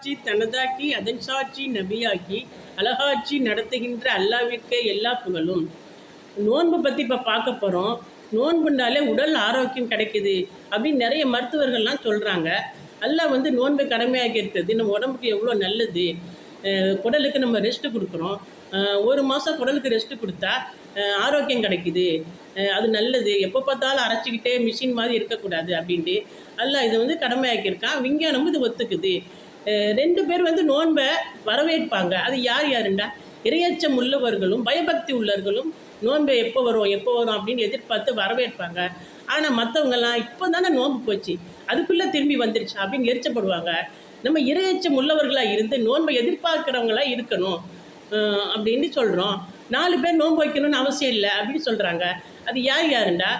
ஆட்சி தனதாக்கி அதன் சாட்சி நபியாக்கி அழகாட்சி நடத்துகின்ற அல்லாவிற்கே எல்லா புகழும். நோன்பு பற்றி இப்போ பார்க்க போகிறோம் நோன்புண்டாலே உடல் ஆரோக்கியம் கிடைக்குது அப்படின்னு நிறைய மருத்துவர்கள்லாம் சொல்கிறாங்க அல்லாஹ் வந்து நோன்பை கடமையாக இருக்கிறது நம்ம உடம்புக்கு எவ்வளோ நல்லது? குடலுக்கு நம்ம ரெஸ்ட்டு கொடுக்குறோம். ஒரு மாதம் குடலுக்கு ரெஸ்ட்டு கொடுத்தா ஆரோக்கியம் கிடைக்குது. அது நல்லது. எப்போ பார்த்தாலும் அரைச்சிக்கிட்டே மிஷின் மாதிரி இருக்கக்கூடாது அப்படின்ட்டு அல்ல இதை வந்து கடமையாக்கியிருக்கான். விஞ்ஞானமும் இது ஒத்துக்குது. ரெண்டு பேர் வந்து நோன்பை வரவேற்பாங்க. அது யார் யாருண்டா? இரையச்சம் உள்ளவர்களும் பயபக்தி உள்ளவர்களும் நோன்பு எப்போ வரும் எப்போ வரும் அப்படின்னு எதிர்பார்த்து வரவேற்பாங்க. ஆனால் மற்றவங்கெல்லாம் இப்போ தானே நோன்பு போச்சு. அதுக்குள்ளே திரும்பி வந்துருச்சு அப்படின்னு எரிச்சப்படுவாங்க. நம்ம இரையச்சம் உள்ளவர்களாக இருந்து நோன்பை எதிர்பார்க்குறவங்களா இருக்கணும் அப்படின்னு சொல்கிறோம் நாலு பேர் நோன்பு வைக்கணும்னு அவசியம் இல்லை அப்படின்னு சொல்கிறாங்க அது யார் யாருண்டா?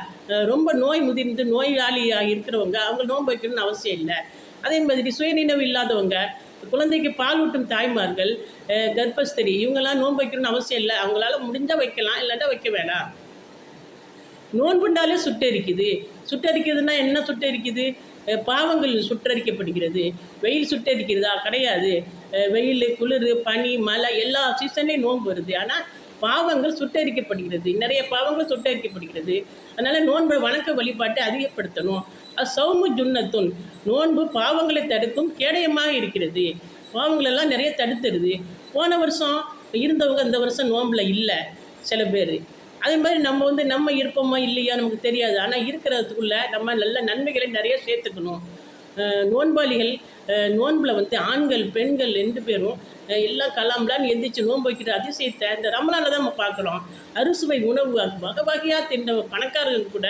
ரொம்ப நோய் முதிர்ந்து நோயாளியாக இருக்கிறவங்க அவங்க நோன்பு வைக்கணும்னு அவசியம் இல்லை. அதே மாதிரி சுயநினைவு இல்லாதவங்க குழந்தைக்கு பால் ஊட்டும் தாய்மார்கள் கர்ப்பஸ்தரி கர்ப்பஸ்திரி இவங்கெல்லாம் நோன்பு வைக்கணும்னு அவசியம் இல்லை. அவங்களால முடிஞ்சால் வைக்கலாம் இல்லாட்டா வைக்க வேணாம். நோன்புண்டாலே சுட்டரிக்குது. சுட்டரிக்குதுன்னா என்ன சுட்டரிக்குது? பாவங்கள் சுட்டரிக்கப்படுகிறது. வெயில் சுட்டரிக்கிறதா? கிடையாது. வெயில் குளிர் பனி மழை எல்லா சீசன்லேயும் நோன்பு வருது. ஆனால் பாவங்கள் சுட்டரிக்கப்படுகிறது. நிறைய பாவங்கள் சுட்டரிக்கப்படுகிறது. அதனால் நோன்பு வணக்க வழிபாட்டை அதிகப்படுத்தணும். அது சௌமு ஜுன்னத்துன். நோன்பு பாவங்களை தடுக்கும் கேடயமாக இருக்கிறது. பாவங்களெல்லாம் நிறைய தடுத்துடுது. போன வருஷம் இருந்தவங்க இந்த வருஷம் நோம்பில் இல்லை சில பேர். அதே மாதிரி நம்ம வந்து நம்ம இருப்போமா இல்லையா நமக்கு தெரியாது. ஆனால் இருக்கிறதுக்குள்ளே நம்ம நல்ல நன்மைகளை நிறைய சேர்த்துக்கணும். நோன்பாளிகள் நோன்பில் வந்து ஆண்கள் பெண்கள் ரெண்டு பேரும் எல்லாம் கலாம்லான்னு எந்திரிச்சு நோன்பு வைக்கிற அதிசயத்தை இந்த ரமலானில் தான் நம்ம பார்க்குறோம். அறுசுவை உணவு வகை வகையாக தின்ற பணக்காரர்கள் கூட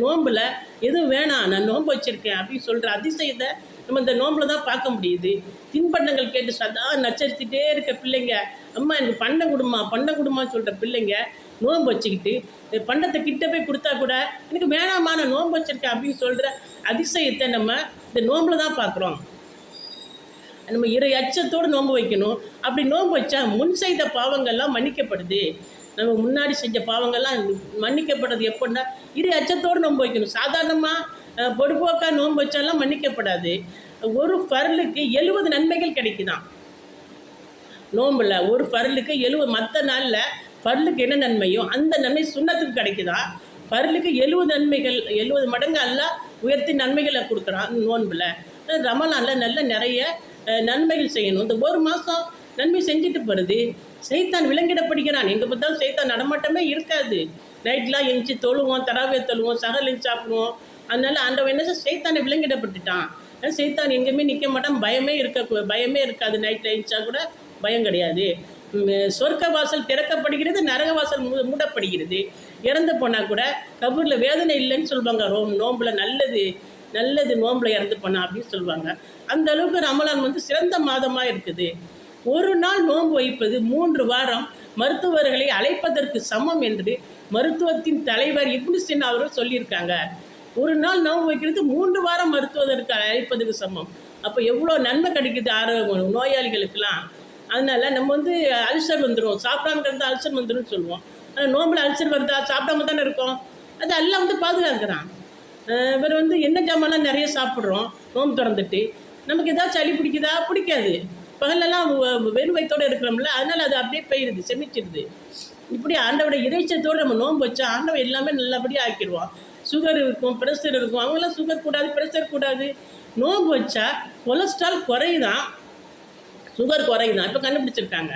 நோன்பில் நோம்பில் எதுவும் வேணாம் நான் நோன்பு வச்சுருக்கேன் அப்படின்னு சொல்கிற அதிசயத்தை நம்ம இந்த நோம்பில் தான் பார்க்க முடியுது. தின்பண்டங்கள் கேட்டு சதா நச்சரித்துட்டே இருக்க பிள்ளைங்க அம்மா எனக்கு பண்டை கொடுமா பண்டம் கொடுமான்னு சொல்கிற பிள்ளைங்க நோன்பு வச்சுக்கிட்டு பண்டத்தை கிட்ட போய் கொடுத்தா கூட எனக்கு வேணாம்மா நான் நோன்பு வச்சுருக்கேன் அப்படின்னு சொல்கிற அதிசயத்தை நம்ம இந்த நோம்பில் தான் பார்க்குறோம். நம்ம இறை அச்சத்தோடு நோன்பு வைக்கணும். அப்படி நோன்பு வச்சா முன் செய்த பாவங்கள்லாம் மன்னிக்கப்படுது. நம்ம முன்னாடி செஞ்ச பாவங்கள்லாம் மன்னிக்கப்படுறது எப்படின்னா இரு அச்சத்தோடு நோன்பு வைக்கணும். சாதாரணமாக பொடுபோக்கா நோன்பு வச்சாலாம் மன்னிக்கப்படாது. ஒரு பரலுக்கு எழுபது நன்மைகள் கிடைக்குதான். நோம்பில் ஒரு பரலுக்கு எழுபது மற்ற நாளில் பரலுக்கு என்ன நன்மையோ அந்த நன்மை சுண்ணத்துக்கு கிடைக்குதா? பரலுக்கு எழுபது நன்மைகள் எழுபது மடங்கு அல்ல உயர்த்தி நன்மைகளை கொடுக்குறான் நோன்பில். ரமலானில் நல்ல நிறைய நன்மைகள் செய்யணும். இந்த ஒரு மாதம் நன்மை செஞ்சுட்டு போகிறது செய்தான் விலங்கிடப்படுகிறான். எங்கே பார்த்தாலும் செய்தான் நடமாட்டமே இருக்காது. நைட்லாம் எந்திச்சு தொழுவோம் தராவே தொழுவோம் சகல் சாப்பிடுவோம். அதனால ஆண்டவன் என்ன செய்தானை விலங்கிடப்பட்டுட்டான். சைத்தான் செய்தான் எங்கேயுமே நிற்க மாட்டான். பயமே இருக்க பயமே இருக்காது. நைட்டில் எழுந்தா கூட பயம் கிடையாது. சொர்க்க வாசல் திறக்கப்படுகிறது நரக வாசல் மூடப்படுகிறது. இறந்து போனால் கூட கபூரில் வேதனை இல்லைன்னு சொல்லுவாங்க. ரோம் நோம்பில் நல்லது நல்லது நோம்பில் இறந்து போனா அப்படின்னு சொல்லுவாங்க. அந்த அளவுக்கு ரமலான் வந்து சிறந்த மாதமாக இருக்குது. ஒரு நாள் நோன்பு வைப்பது மூன்று வாரம் மருத்துவர்களை அழைப்பதற்கு சமம் என்று மருத்துவத்தின் தலைவர் இப்னு சின்ன அவர்கள் சொல்லியிருக்காங்க. ஒரு நாள் நோன்பு வைக்கிறது மூன்று வாரம் மருத்துவதற்கு அழைப்பதற்கு சமம். அப்போ எவ்வளோ நன்மை கிடைக்குது ஆரோக்கியம் நோயாளிகளுக்கெல்லாம்? அதனால நம்ம வந்து அல்சர் வந்துடும் சாப்பிடாம இருந்தால் அல்சர் வந்துடும் சொல்லுவோம். ஆனால் நோம்பில் அல்சர் வருதா சாப்பிடாம தானே இருக்கோம். அது எல்லாம் வந்து பாதுகாக்கிறான் இவர் வந்து என்ன ஜாமான்லாம் நிறைய சாப்பிட்றோம். நோம்பு திறந்துட்டு. நமக்கு ஏதாவது சளி பிடிக்குதா? பிடிக்காது. பகலெல்லாம் வ- வெறும் வயத்தோடு இருக்கிறோம்ல அதனால் அது அப்படியே போயிடுது செமிச்சிடுது இப்படி ஆண்டவோட இறைச்சத்தோடு நம்ம நோன்பு வச்சா ஆண்டவன் எல்லாமே நல்லபடியாக ஆக்கிடுவான். சுகர் இருக்கும் ப்ரெஷர் இருக்கும். அவங்களாம் சுகர் கூடாது ப்ரெஷர் கூடாது. நோன்பு வச்சா கொலஸ்ட்ரால் குறையுதான். சுகர் குறையுதான் இப்போ கண்டுபிடிச்சிருக்காங்க.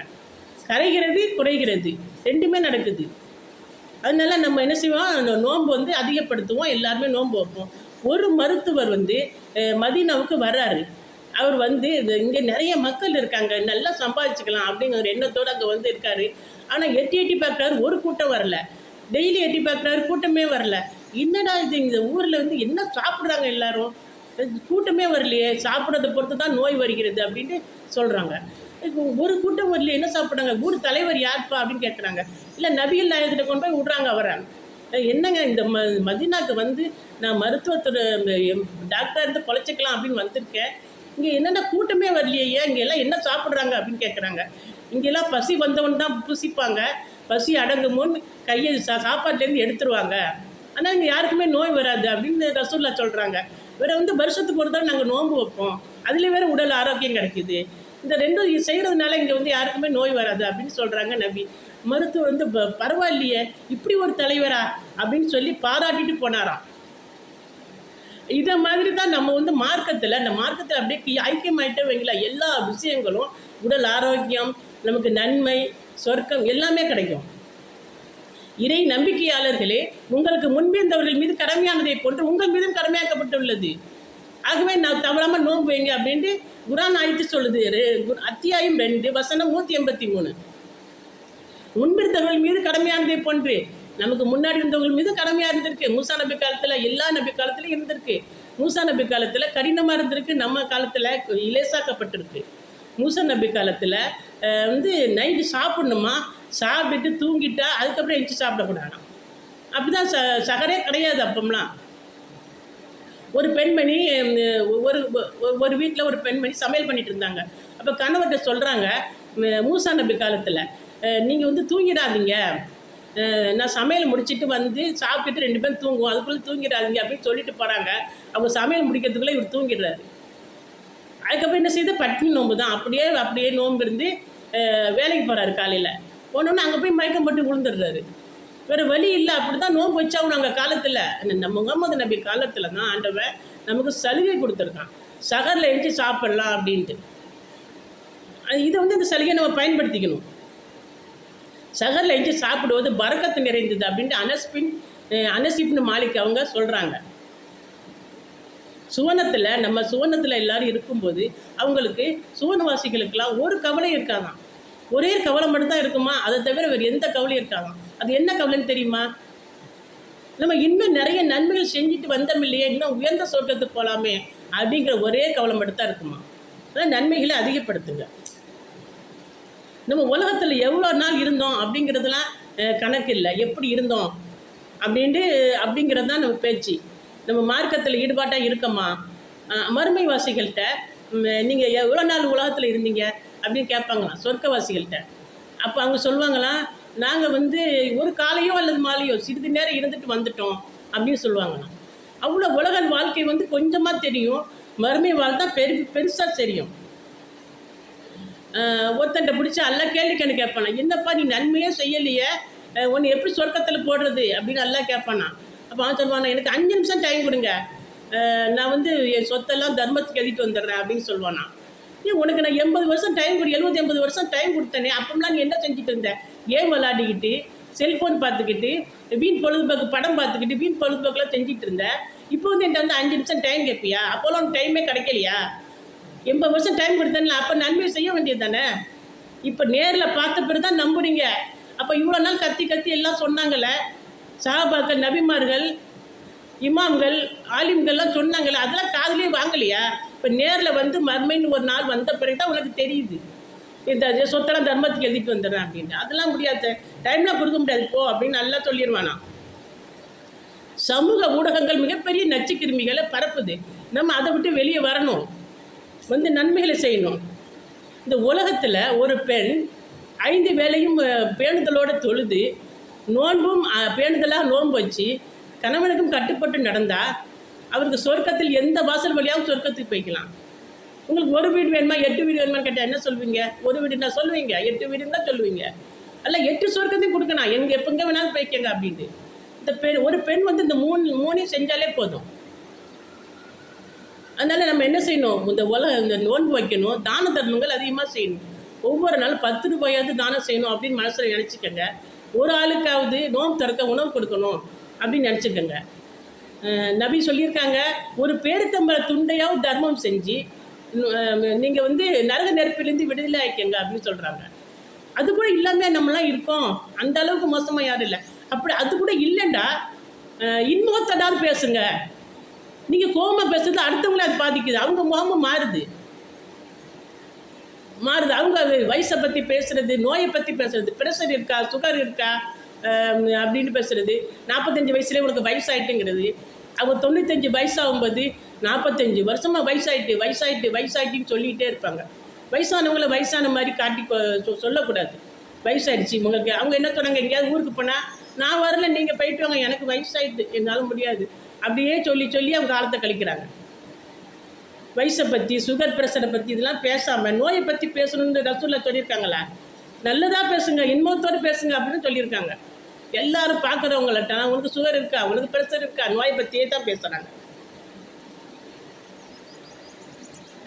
கரைகிறது குறைகிறது. ரெண்டுமே நடக்குது. அதனால நம்ம என்ன செய்வோம்? அந்த நோன்பு வந்து அதிகப்படுத்துவோம். எல்லாருமே நோன்பு வைப்போம். ஒரு மருத்துவர் வந்து மதீனாவுக்கு வர்றாரு. அவர் வந்து இங்கே நிறைய மக்கள் இருக்காங்க. நல்லா சம்பாதிச்சுக்கலாம் அப்படிங்கிற எண்ணத்தோடு அங்கே வந்து இருக்காரு. ஆனால் எட்டி எட்டி பார்க்குறாரு. ஒரு கூட்டம் வரல. டெய்லி எட்டி பார்க்குறாரு. கூட்டமே வரல. என்னடா இது? இந்த ஊரில் வந்து என்ன சாப்பிட்றாங்க எல்லாரும்? கூட்டமே வரலையே சாப்பிட்றத பொறுத்து தான் நோய் வருகிறது அப்படின்ட்டு சொல்கிறாங்க இப்போ ஒரு கூட்டம் வரலையே என்ன சாப்பிட்றாங்க? ஊர் தலைவர் யார்ப்பா அப்படின்னு கேட்குறாங்க இல்லை நபிகள் நாயகத்திட்ட கொண்டு போய் விட்றாங்க அவரை. என்னங்க இந்த ம மதினாக்கு வந்து நான் மருத்துவத்துறை டாக்டர் இருந்து பொழைச்சிக்கலாம் அப்படின்னு வந்திருக்கேன். இங்கே என்னென்ன கூட்டமே வரலையே ஏன் இங்கே எல்லாம் என்ன சாப்பிட்றாங்க அப்படின்னு கேட்குறாங்க இங்கெல்லாம் பசி வந்தவன் தான் புசிப்பாங்க. பசி முன் கையை சா சாப்பாட்டுலேருந்து எடுத்துருவாங்க. ஆனால் இங்கே யாருக்குமே நோய் வராது அப்படின்னு ரசூல்லா சொல்கிறாங்க வேறு வந்து வருஷத்துக்கு ஒரு தான் நாங்கள் நோன்பு வைப்போம். அதில் வேற உடல் ஆரோக்கியம் கிடைக்குது. இந்த ரெண்டும் இது செய்கிறதுனால இங்கே வந்து யாருக்குமே நோய் வராது அப்படின்னு சொல்கிறாங்க நபி. மருத்துவர் வந்து ப- பரவாயில்லையே இப்படி ஒரு தலைவரா அப்படின்னு சொல்லி பாராட்டிட்டு போனாராம். இதை மாதிரி தான் நம்ம வந்து மார்க்கத்தில் அந்த மார்க்கத்தில் அப்படியே ஐக்கியமாயிட்டே வைங்களா எல்லா விஷயங்களும் உடல் ஆரோக்கியம் நமக்கு நன்மை சொர்க்கம் எல்லாமே கிடைக்கும். இறை நம்பிக்கையாளர்களே உங்களுக்கு முன்பிருந்தவர்கள் மீது கடமையானதை போன்று உங்கள் மீதும் கடமையாக்கப்பட்டுள்ளது. ஆகவே நான் தவறாமல் நோன்பு வைங்க அப்படின்ட்டு குரான் ஆயிட்டு சொல்லுது. ரெ- கு- அத்தியாயம் ரெண்டு வசனம் நூற்றி எண்பத்தி மூணு. முன்பிருந்தவர்கள் மீது கடமையானதை போன்று நமக்கு முன்னாடி இருந்தவர்கள் மீது கடமையாக இருந்திருக்கு. மூசா நபி காலத்தில் எல்லா நபி காலத்துலையும் இருந்திருக்கு. மூசா நபி காலத்தில் கடினமாக இருந்திருக்கு. நம்ம காலத்தில் இலேசாக்கப்பட்டிருக்கு. மூசா நபி காலத்தில் வந்து நைட்டு சாப்பிடணுமா? சாப்பிட்டுட்டு தூங்கிட்டா அதுக்கப்புறம் எந்திச்சு சாப்பிடக்கூடாதாம் அப்படிதான் ச சகரே கிடையாது அப்பம்லாம். ஒரு பெண்மணி ஒரு ஒரு- வீட்டில் ஒரு பெண்மணி சமையல் பண்ணிட்டு இருந்தாங்க. அப்போ கணவர்கிட்ட சொல்கிறாங்க மூசா நபி காலத்தில் நீங்கள் வந்து தூங்கிடாதீங்க. நான் சமையல் முடிச்சிட்டு வந்து சாப்பிட்டுட்டு ரெண்டு பேரும் தூங்குவோம். அதுக்குள்ளே தூங்கிடாதீங்க அப்படின்னு சொல்லிட்டு போகிறாங்க அவங்க சமையல் முடிக்கிறதுக்குள்ளே இவர் தூங்கிடுறாரு. அதுக்கப்புறம் என்ன செய்யுது பட்டினி நோம்பு தான் அப்படியே அப்படியே நோன்பு இருந்து வேலைக்கு போகிறாரு காலையில். போனோன்னு அங்கே போய் மயக்கம் போட்டு விழுந்துடுறாரு. வேறு வழி இல்லை அப்படி தான் நோன்பு வச்சாகணும் அங்கே காலத்தில். நம்ம முகமது நபி காலத்தில் தான் ஆண்டவன் நமக்கு சலுகை கொடுத்துருக்கான். சகரில் எழுந்து சாப்பிட்லாம் அப்படின்ட்டு. அது- இதை வந்து இந்த சலுகையை நம்ம பயன்படுத்திக்கணும். சகரில் எழுந்து சாப்பிடுவது பறக்கத்து நிறைந்தது அப்படின்ட்டு அனஸ்பின் அனசிப்னு மாலிக் அவங்க சொல்கிறாங்க சுவனத்தில் நம்ம சுவனத்தில் எல்லோரும் இருக்கும்போது அவங்களுக்கு சுவனவாசிகளுக்கெல்லாம் ஒரு கவலை இருக்காதான். ஒரே கவலை மட்டும்தான் இருக்குமா? அதை தவிர வேறு எந்த கவலையும் இருக்காங்க அது என்ன கவலைன்னு தெரியுமா? நம்ம இன்னும் நிறைய நன்மைகள் செஞ்சுட்டு வந்தோம் இல்லையே? இன்னும் உயர்ந்த சொர்க்கத்துக்கு போகலாமே அப்படிங்கிற ஒரே கவலை மட்டும்தான் இருக்குமா? அதான் நன்மைகளை அதிகப்படுத்துங்க. நம்ம உலகத்தில் எவ்வளோ நாள் இருந்தோம் அப்படிங்கிறதுலாம் கணக்கு இல்லை. எப்படி இருந்தோம் அப்படின்ட்டு அப்படிங்கிறது தான் நம்ம பேச்சு. நம்ம மார்க்கத்தில் ஈடுபாட்டாக இருக்கோமா? மறுமைவாசிகள்கிட்ட நீங்கள் எவ்வளோ நாள் உலகத்தில் இருந்தீங்க? அப்படின்னு கேட்பாங்களாம் சொர்க்கவாசிகள்கிட்ட. அப்போ அவங்க சொல்லுவாங்களாம் நாங்கள் வந்து ஒரு காலையோ அல்லது மாலையோ சிறிது நேரம் இருந்துட்டு வந்துட்டோம் அப்படின்னு சொல்லுவாங்களாம். அவ்வளோ உலக வாழ்க்கை வந்து கொஞ்சமாக தெரியும் மறுமை வாழ்த்தா பெரு பெருசாக தெரியும். ஒருத்தன்ட்ட பிடிச்சி எல்லா கேள்வி கணக்கு கேட்பானா என்னப்பா நீ நன்மையே செய்யலையே உன்னை எப்படி சொர்க்கத்தில் போடுறது? அப்படின்னு எல்லாம் கேட்பானா அப்போ அவன் சொல்லுவானா எனக்கு அஞ்சு நிமிஷம் டைம் கொடுங்க நான் வந்து என் சொத்தெல்லாம் தர்மத்துக்கு எழுதிட்டு வந்துடுறேன் அப்படின்னு சொல்லுவானா ஏன் உனக்கு நான் எண்பது வருஷம் டைம் கொடு எழுபத்தி எண்பது வருஷம் டைம் கொடுத்தேனே அப்போம்லாம் நீ என்ன செஞ்சுட்டு இருந்த? கேம் விளாடிக்கிட்டு செல்ஃபோன் பார்த்துக்கிட்டு வீண் பொழுதுபோக்கு படம் பார்த்துக்கிட்டு வீண் பொழுதுபோக்குலாம் செஞ்சுட்டு இருந்த. இப்போ வந்து என்கிட்ட வந்து அஞ்சு நிமிஷம் டைம் கேட்பியா அப்போல்லாம் உனக்கு டைமே கிடைக்கலையா? எண்பது வருஷம் டைம் கொடுத்தேன்ல அப்போ நன்மை செய்ய வேண்டியது தானே இப்போ நேரில் பார்த்த பிறகு தான் நம்புறீங்க. அப்போ இவ்வளோ நாள் கத்தி கத்தி எல்லாம் சொன்னாங்கல்ல சஹாபாக்கள் நபிமார்கள் இமாம்கள் ஆலிம்கள்லாம் சொன்னாங்கல்ல அதெல்லாம் காதலே வாங்கலையா? இப்போ நேரில் வந்து மர்மைன்னு ஒரு நாள் வந்த பிறகு தான் உனக்கு தெரியுது. இந்த இது சொத்தெல்லாம் தர்மத்துக்கு எழுதிட்டு வந்துடுறேன் அப்படின்னு அதெல்லாம் முடியாது. டைம்லாம் கொடுக்க முடியாது. போ அப்படின்னு நல்லா சொல்லிடுவானா சமூக ஊடகங்கள் மிகப்பெரிய நச்சுக்கிருமிகளை பரப்புது. நம்ம அதை விட்டு வெளியே வரணும். வந்து நன்மைகளை செய்யணும். இந்த உலகத்தில் ஒரு பெண் ஐந்து வேலையும் பேணுதலோடு தொழுது நோன்பும் பேணுதலாக நோன்பு வச்சு கணவனுக்கும் கட்டுப்பட்டு நடந்தால் அவருக்கு சொர்க்கத்தில் எந்த வாசல் வழியாகவும் சொர்க்கத்துக்கு போய்க்கலாம். உங்களுக்கு ஒரு வீடு வேணுமா? எட்டு வீடு வேணுமான்னு கேட்டால் என்ன சொல்வீங்க? ஒரு வீடுனா சொல்லுவீங்க எட்டு வீடுன்னு தான் சொல்லுவீங்க அல்ல எட்டு சொர்க்கத்தையும் கொடுக்கணும். எங்கே எப்போ வேணாலும் போய்க்கங்க அப்படின்ட்டு. இந்த பெண் ஒரு பெண் வந்து இந்த மூணு மூணையும் செஞ்சாலே போதும். அதனால் நம்ம என்ன செய்யணும்? இந்த உலக இந்த நோன்பு வைக்கணும். தான தர்மங்கள் அதிகமாக செய்யணும். ஒவ்வொரு நாளும் பத்து ரூபாயாவது தானம் செய்யணும் அப்படின்னு மனசில் நினச்சிக்கோங்க. ஒரு ஆளுக்காவது நோன்பு திறக்க உணவு கொடுக்கணும் அப்படின்னு நினச்சிக்கோங்க. நபி சொல்லியிருக்காங்க ஒரு பேருத்தம்பர துண்டையாவது தர்மம் செஞ்சு நீங்கள் வந்து நரக நெருப்பிலேருந்து விடுதலை ஆயிக்கங்க அப்படின்னு சொல்கிறாங்க அது கூட இல்லாமல் நம்மளாம் இருக்கோம். அந்த அளவுக்கு மோசமாக யாரும் இல்லை. அப்படி அது கூட இல்லைண்டா. இன்முகத்தடாது பேசுங்க. நீங்கள் கோமா பேசுறது அடுத்தவங்கள அது பாதிக்குது. அவங்க முகமும் மாறுது. மாறுது. அவங்க வயசை பற்றி பேசுறது நோயை பற்றி பேசுறது ப்ரெஷர் இருக்கா சுகர் இருக்கா அப்படின்னு பேசுறது. நாற்பத்தஞ்சு வயசுலேயே உனக்கு வயசாயிட்டுங்கிறது. அவங்க தொண்ணூத்தஞ்சு வயசாகும்போது நாற்பத்தஞ்சு வருஷமாக வயசாயிட்டு வயசாயிட்டு வயசாயிட்டுன்னு சொல்லிகிட்டே இருப்பாங்க. வயசானவங்கள வயசான மாதிரி காட்டி சொல்லக்கூடாது. வயசாயிடுச்சு உங்களுக்கு அவங்க என்ன சொன்னாங்க எங்கேயாவது ஊருக்கு போனால் நான் வரல நீங்கள் போயிட்டு வாங்க எனக்கு வயசாயிட்டு என்னால் முடியாது. அப்படியே சொல்லி சொல்லி அவங்க காலத்தை கழிக்கிறாங்க. வயசை பற்றி சுகர் ப்ரெஷரை பற்றி இதெல்லாம் பேசாமல் நோயை பற்றி பேசணும்னு ரசூலில் சொல்லியிருக்காங்களா? நல்லதாக பேசுங்க இன்பத்தோடு பேசுங்க அப்படின்னு சொல்லியிருக்காங்க. எல்லாரும் பார்க்குறவங்கள்ட்ட உங்களுக்கு சுகர் இருக்கா? உங்களுக்கு பிரஷர் இருக்கா? நோய் பற்றியே தான் பேசுகிறாங்க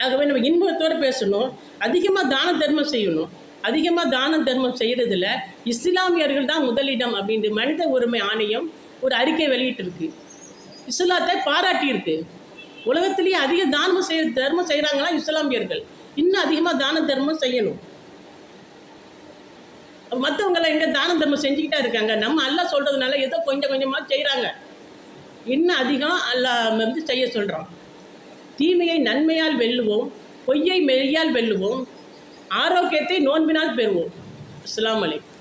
ஆகவே நம்ம இன்பத்தோடு பேசணும். அதிகமாக தான தர்மம் செய்யணும். அதிகமாக தான தர்மம் செய்கிறதுல இஸ்லாமியர்கள் தான் முதலிடம் அப்படின்ட்டு மனித உரிமை ஆணையம் ஒரு அறிக்கை வெளியிட்டிருக்கு. இஸ்லாத்தை பாராட்டியிருக்கு. உலகத்திலேயே அதிக தானம் செய்ய தர்மம் செய்கிறாங்களா இஸ்லாமியர்கள். இன்னும் அதிகமாக தான தர்மம் செய்யணும். மற்றவங்களாம் எங்கே தான தர்மம் செஞ்சுக்கிட்டா இருக்காங்க. நம்ம அல்லா சொல்கிறதுனால ஏதோ கொஞ்சம் கொஞ்சமாக செய்கிறாங்க இன்னும் அதிகம்? அல்லா வந்து செய்ய சொல்கிறோம் தீமையை நன்மையால் வெல்லுவோம் பொய்யை மெய்யால் வெல்லுவோம் ஆரோக்கியத்தை நோன்பினால் பெறுவோம். இஸ்லாம் அலைக்கும்.